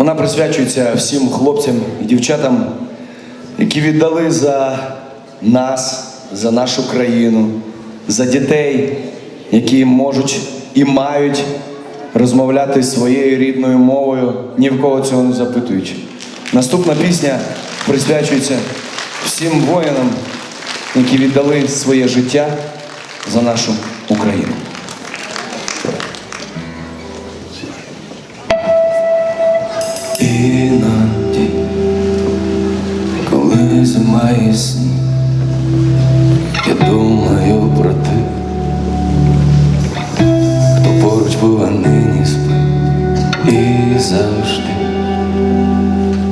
Вона присвячується всім хлопцям і дівчатам, які віддали за нас, за нашу країну, за дітей, які можуть і мають розмовляти своєю рідною мовою, ні в кого цього не запитуючи. Наступна пісня присвячується всім воїнам, які віддали своє життя за нашу Україну. Коли зима і я думаю про тих, хто поруч був, а нині спить. І завжди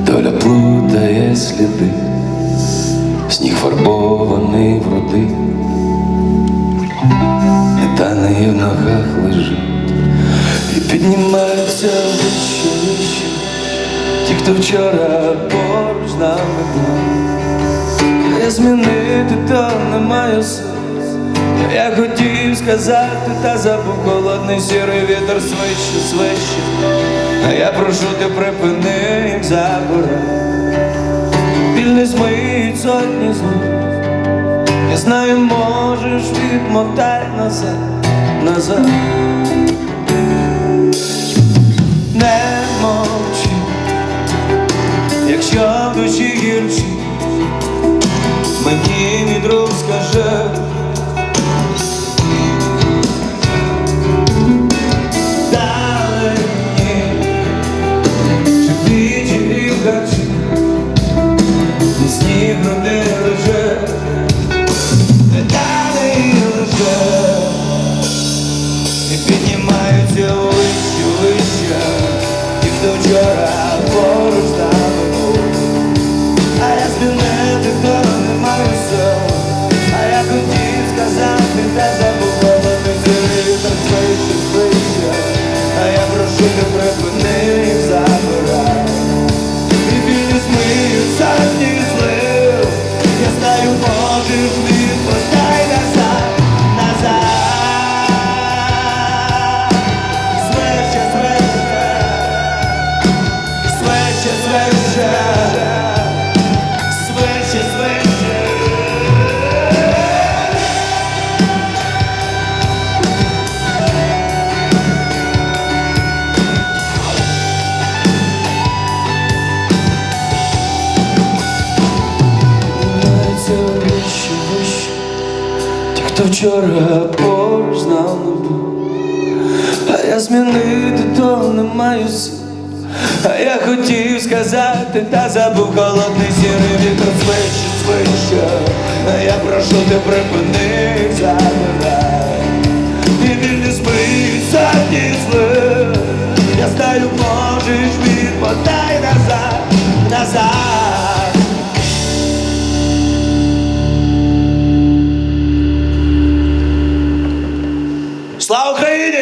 доля плутає сліди, сніг фарбований не тане і в ногах лежить, і піднімається вище, вище. Ті, хто вчора поруч з нами був, змінити то не маю сил. Я хотів сказати, та забув холодний сірий вітер свище, свище. А я прошу ти припини їх забирай. Біль не змиють сотні злив. Я знаю, можеш відмотай назад, назад. Вічі в хто вчора поруч з нами був, а я змінити то не маю сил. А я хотів сказати, та забув холодний сірий вітер свище, свище. А я прошу ти припини, 老黑的